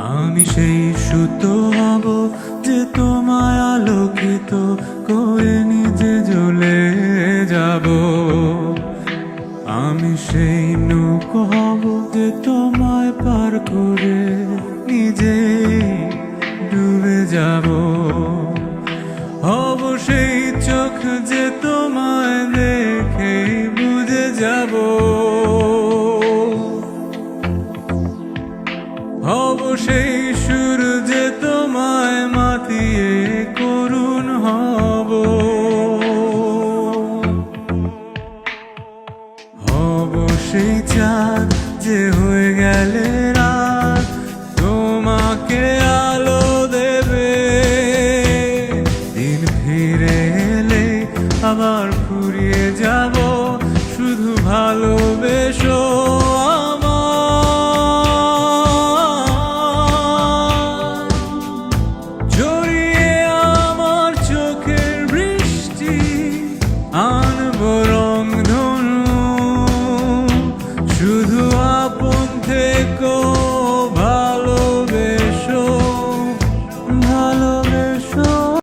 আমি সেই সুতো হব যে তোমায় আলোকিত করে নিজে জ্বলে যাব। আমি সেই নৌকো হব যে তোমায় পার করে নিজে ডুবে যাব। হব সেই চোখ যে তোমায় হব সুর যে তোমায় মাতিয়ে হব। সেই যে হয়ে গেলে তোমাকে আলো দেবে। ফিরে এলে আবার ফুরিয়ে যাব শুধু ভালো আনব রং ধনু শুধু আপন থেকে।